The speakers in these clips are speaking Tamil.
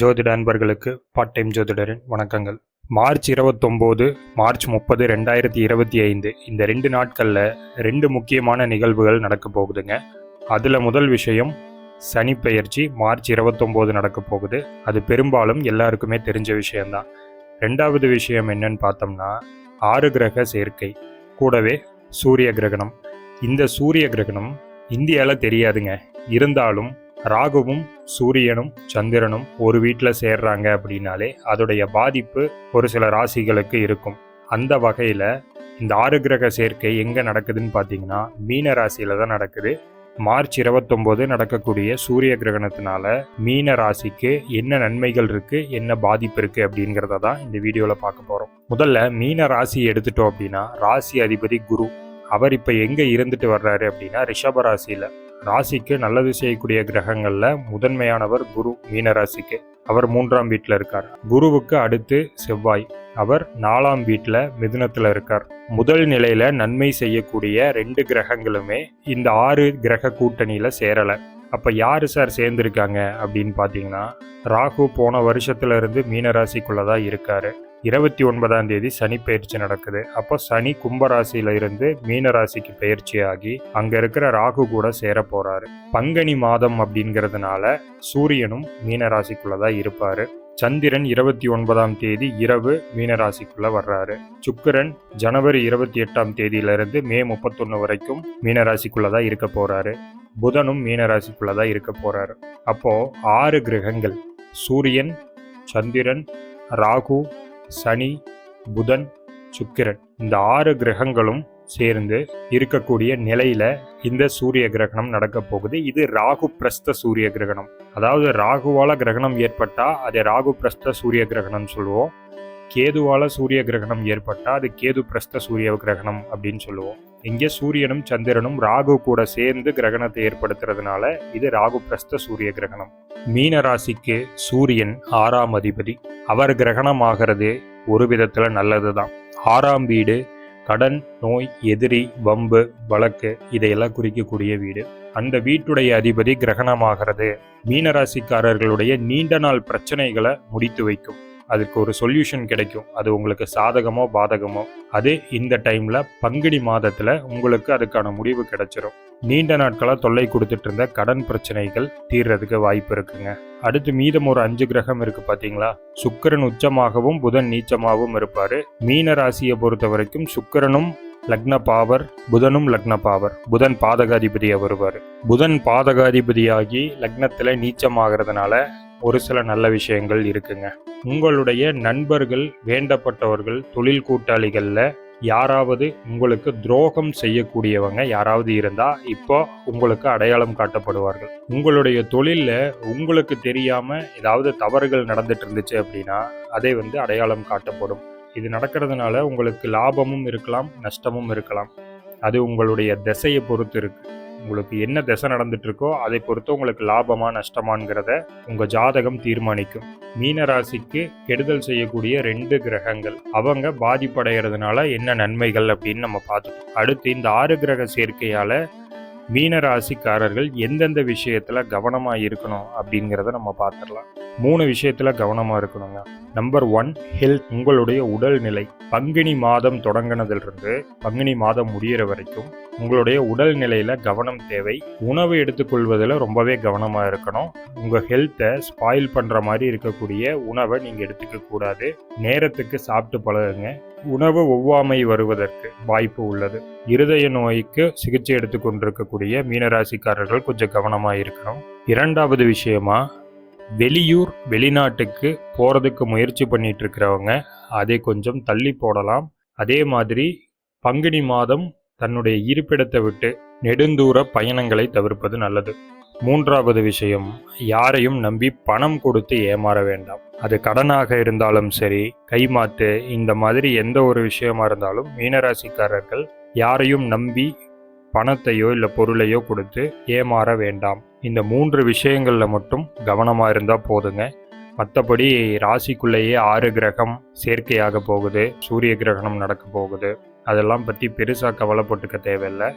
ஜோதிட அன்பர்களுக்கு பார்ட் டைம் ஜோதிடரின் வணக்கங்கள். மார்ச் இருபத்தொம்போது மார்ச் முப்பது ரெண்டாயிரத்தி இருபத்தி ஐந்து. இந்த ரெண்டு நாட்களில் ரெண்டு முக்கியமான நிகழ்வுகள் நடக்க போகுதுங்க. அதில் முதல் விஷயம் சனி பெயர்ச்சி மார்ச் இருபத்தொம்போது நடக்க போகுது. அது பெரும்பாலும் எல்லாருக்குமே தெரிஞ்ச விஷயம்தான். ரெண்டாவது விஷயம் என்னன்னு பார்த்தோம்னா ஆறு கிரக சேர்க்கை கூடவே சூரிய கிரகணம். இந்த சூரிய கிரகணம் இந்தியாவில் தெரியாதுங்க. இருந்தாலும் ராகுவும் சூரியனும் சந்திரனும் ஒரு வீட்டில் சேர்றாங்க அப்படின்னாலே அதோடைய பாதிப்பு ஒரு சில ராசிகளுக்கு இருக்கும். அந்த வகையில் இந்த ஆறு கிரக சேர்க்கை எங்கே நடக்குதுன்னு பார்த்தீங்கன்னா மீன ராசியில் தான் நடக்குது. மார்ச் இருபத்தொம்போது நடக்கக்கூடிய சூரிய கிரகணத்தினால மீன ராசிக்கு என்ன நன்மைகள் இருக்கு என்ன பாதிப்பு இருக்கு அப்படிங்கிறத தான் இந்த வீடியோவில் பார்க்க போகிறோம் முதல்ல மீன ராசி எடுத்துட்டோம் அப்படின்னா ராசி அதிபதி குரு. அவர் இப்போ எங்கே இருந்துட்டு வர்றாரு அப்படின்னா ரிஷப ராசியில். ராசிக்கு நல்லது செய்யக்கூடிய கிரகங்களில் முதன்மையானவர் குரு மீனராசிக்கு அவர் மூன்றாம் வீட்டில் இருக்கார். குருவுக்கு அடுத்து செவ்வாய். அவர் நாலாம் வீட்டில் மிதுனத்தில் இருக்கார். முதல் நிலையில் நன்மை செய்யக்கூடிய ரெண்டு கிரகங்களுமே இந்த ஆறு கிரக கூட்டணியில் சேரலை. அப்போ யார் சார் சேர்ந்துருக்காங்க அப்படின்னு பார்த்தீங்கன்னா ராகு போன வருஷத்துல இருந்து தான் இருக்காரு. இருபத்தி ஒன்பதாம் தேதி சனி பயிற்சி நடக்குது. அப்போ சனி கும்பராசியில இருந்து மீன ராசிக்கு பயிற்சி ஆகி அங்க இருக்கிற ராகு கூட சேர போறாரு. பங்கனி மாதம் அப்படிங்கிறதுனால சூரியனும் மீன ராசிக்குள்ளதான் இருப்பாரு. சந்திரன் இருபத்தி ஒன்பதாம் தேதி இரவு மீனராசிக்குள்ள வர்றாரு. சுக்கிரன் ஜனவரி இருபத்தி எட்டாம் தேதியிலிருந்து மே முப்பத்தொன்னு வரைக்கும் மீனராசிக்குள்ள தான் இருக்க போறாரு. புதனும் மீனராசிக்குள்ள தான் இருக்க போறாரு. அப்போ ஆறு கிரகங்கள் சூரியன் சந்திரன் ராகு சனி புதன் சுக்கிரன் இந்த ஆறு கிரகங்களும் சேர்ந்து இருக்கக்கூடிய நிலையில இந்த சூரிய கிரகணம் நடக்க போகுது. இது ராகு பிரஸ்த சூரிய கிரகணம். அதாவது ராகுவால கிரகணம் ஏற்பட்டா அதை ராகு பிரஸ்த சூரிய கிரகணம் சொல்லுவோம். கேதுவால சூரிய கிரகணம் ஏற்பட்டா அது கேது பிரஸ்த சூரிய கிரகணம் அப்படின்னு சொல்லுவோம். இங்கே சூரியனும் சந்திரனும் ராகு கூட சேர்ந்து கிரகணத்தை ஏற்படுத்துறதுனால இது ராகு பிரஸ்த சூரிய கிரகணம். மீன ராசிக்கு சூரியன் ஆறாம் அதிபதி. அவர் கிரகணம் ஆகிறது ஒரு விதத்துல நல்லதுதான். ஆறாம் வீடு கடன் நோய் எதிரி வம்பு வழக்கு இதையெல்லாம் குறிக்கக்கூடிய வீடு. அந்த வீட்டுடைய அதிபதி கிரகணமாகிறது மீனராசிக்காரர்களுடைய நீண்ட நாள் பிரச்சனைகளை முடித்து வைக்கும். அதுக்கு ஒரு சொல்யூஷன் கிடைக்கும். அது உங்களுக்கு சாதகமோ பாதகமோ. அது இந்த டைமில் பங்குனி மாதத்தில் உங்களுக்கு அதுக்கான முடிவு கிடைச்சிரும். நீண்ட நாட்களாக தொல்லை கொடுத்துட்டு இருந்த கடன் பிரச்சனைகள் தீர்றதுக்கு வாய்ப்பு இருக்குங்க. அடுத்து மீதம் ஒரு அஞ்சு கிரகம் இருக்கு பார்த்தீங்களா சுக்கிரன் உச்சமாகவும் புதன் நீச்சமாகவும் இருப்பார். மீன ராசியை பொறுத்த வரைக்கும் சுக்கரனும் லக்ன பாவர் புதனும் லக்ன பாவர் புதன் பாதகாதிபதியாக வருவார். புதன் பாதகாதிபதியாகி லக்னத்தில் நீச்சமாகிறதுனால ஒரு சில நல்ல விஷயங்கள் இருக்குங்க. உங்களுடைய நண்பர்கள் வேண்டப்பட்டவர்கள் தொழில் கூட்டாளிகளில் யாராவது உங்களுக்கு துரோகம் செய்யக்கூடியவங்க யாராவது இருந்தா இப்போ உங்களுக்கு அடையாளம் காட்டப்படுவார்கள். உங்களுடைய தொழிலில் உங்களுக்கு தெரியாம ஏதாவது தவறுகள் நடந்துட்டு இருந்துச்சு அப்படின்னா அதை வந்து அடையாளம் காட்டப்படும். இது நடக்கிறதுனால உங்களுக்கு லாபமும் இருக்கலாம் நஷ்டமும் இருக்கலாம். அது உங்களுடைய திசையை பொறுத்து இருக்குது உங்களுக்கு என்ன திசை நடந்துட்டு இருக்கோ அதை பொறுத்து உங்களுக்கு லாபமா நஷ்டமாங்கிறத உங்க ஜாதகம் தீர்மானிக்கும். மீன ராசிக்கு கெடுதல் செய்யக்கூடிய ரெண்டு கிரகங்கள். அவங்க பாதிப்படைகிறதுனால என்ன நன்மைகள் அப்படின்னு நம்ம பார்த்துட்டோம் அடுத்து இந்த ஆறு கிரக சேர்க்கையால மீன ராசிக்காரர்கள் எந்தெந்த விஷயத்தில் கவனமாக இருக்கணும் அப்படிங்கிறத நம்ம பார்த்துடலாம். மூணு விஷயத்தில் கவனமாக இருக்கணுங்க. நம்பர் ஒன் ஹெல்த் உங்களுடைய உடல்நிலை. பங்குனி மாதம் தொடங்கினதிலிருந்து பங்குனி மாதம் முடிகிற வரைக்கும் உங்களுடைய உடல்நிலையில் கவனம் தேவை. உணவு எடுத்துக்கொள்வதில் ரொம்பவே கவனமாக இருக்கணும். உங்கள் ஹெல்த்தை ஸ்பாயில் பண்ணுற மாதிரி இருக்கக்கூடிய உணவை நீங்கள் எடுத்துக்க கூடாது. நேரத்துக்கு சாப்பிட்டு பழகுங்க. உணவு ஒவ்வாமை வருவதற்கு வாய்ப்பு உள்ளது. இருதய நோய்க்கு சிகிச்சை எடுத்துக்கொண்டிருக்கக்கூடிய மீனராசிக்காரர்கள் கொஞ்சம் கவனமாக இருக்கணும். இரண்டாவது விஷயமா வெளியூர் வெளிநாட்டுக்கு போகிறதுக்கு முயற்சி பண்ணிட்டு இருக்கிறவங்க அதை கொஞ்சம் தள்ளி போடலாம். அதே மாதிரி பங்குனி மாதம் தன்னுடைய இருப்பிடத்தை விட்டு நெடுந்தூர பயணங்களை தவிர்ப்பது நல்லது. மூன்றாவது விஷயம் யாரையும் நம்பி பணம் கொடுத்து ஏமாற வேண்டாம். அது கடனாக இருந்தாலும் சரி கைமாத்து இந்த மாதிரி எந்த ஒரு விஷயமா இருந்தாலும் மீனராசிக்காரர்கள் யாரையும் நம்பி பணத்தையோ இல்லை பொருளையோ கொடுத்து ஏமாற வேண்டாம். இந்த மூன்று விஷயங்களில் மட்டும் கவனமாக இருந்தால் போதுங்க. மற்றபடி ராசிக்குள்ளேயே ஆறு கிரகம் சேர்க்கையாக போகுது சூரிய கிரகணம் நடக்க போகுது. அதெல்லாம் பற்றி பெருசாக கவலைப்பட்டுக்க தேவையில்லை.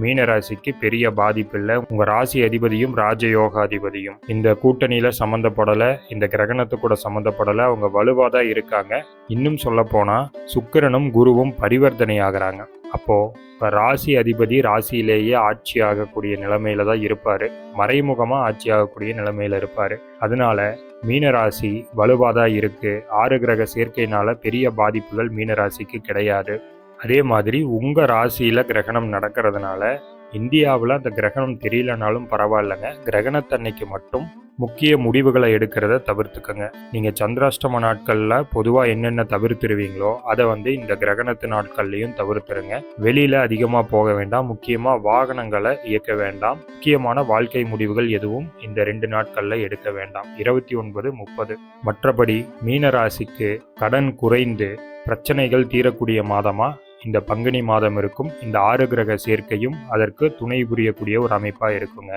மீனராசிக்கு பெரிய பாதிப்பு இல்லை. உங்கள் ராசி அதிபதியும் ராஜயோகாதிபதியும் இந்த கூட்டணியில் சம்மந்தப்படலை இந்த கிரகணத்து கூட சம்மந்தப்படலை அவங்க வலுவாக தான் இருக்காங்க. இன்னும் சொல்லப்போனால் போனா சுக்கிரனும் குருவும் பரிவர்த்தனை ஆகிறாங்க. அப்போது இப்போ ராசி அதிபதி ராசியிலேயே ஆட்சி ஆகக்கூடிய நிலைமையில தான் இருப்பார். மறைமுகமாக ஆட்சி ஆகக்கூடிய நிலைமையில் இருப்பார். அதனால மீனராசி வலுவாதான் இருக்குது ஆறு கிரக சேர்க்கையினால் பெரிய பாதிப்புகள் மீனராசிக்கு கிடையாது. அதே மாதிரி உங்கள் ராசியில் கிரகணம் நடக்கிறதுனால இந்தியாவில் அந்த கிரகணம் தெரியலனாலும் பரவாயில்லைங்க. கிரகணத்தன்னைக்கு மட்டும் முக்கிய முடிவுகளை எடுக்கிறத தவிர்த்துக்கங்க. நீங்கள் சந்திராஷ்டம நாட்களில் பொதுவாக என்னென்ன தவிர்த்துருவீங்களோ அதை வந்து இந்த கிரகணத்து நாட்கள்லையும் தவிர்த்துருங்க. வெளியில் அதிகமாக போக வேண்டாம். முக்கியமாக வாகனங்களை இயக்க வேண்டாம். முக்கியமான வாழ்க்கை முடிவுகள் எதுவும் இந்த ரெண்டு நாட்களில் எடுக்க வேண்டாம். இருபத்தி ஒன்பது முப்பது. மற்றபடி மீனராசிக்கு கடன் குறைந்து பிரச்சனைகள் தீரக்கூடிய மாதமாக இந்த பங்குனி மாதம் இருக்கும் இந்த ஆறு கிரக சேர்க்கையும் அதற்கு துணை புரியக்கூடிய ஒரு அமைப்பாக இருக்குங்க.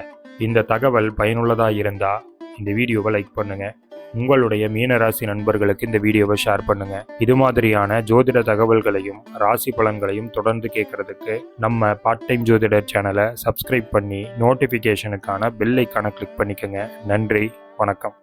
இந்த தகவல் பயனுள்ளதாக இருந்தால் இந்த வீடியோவை லைக் பண்ணுங்க. உங்களுடைய மீனராசி நண்பர்களுக்கு இந்த வீடியோவை ஷேர் பண்ணுங்க. இது மாதிரியான ஜோதிட தகவல்களையும் ராசி பலன்களையும் தொடர்ந்து கேட்கறதுக்கு நம்ம பார்ட் டைம் ஜோதிடர் சேனலை சப்ஸ்கிரைப் பண்ணி நோட்டிஃபிகேஷனுக்கான பெல் ஐக்கானை கிளிக் பண்ணிக்கோங்க. நன்றி வணக்கம்.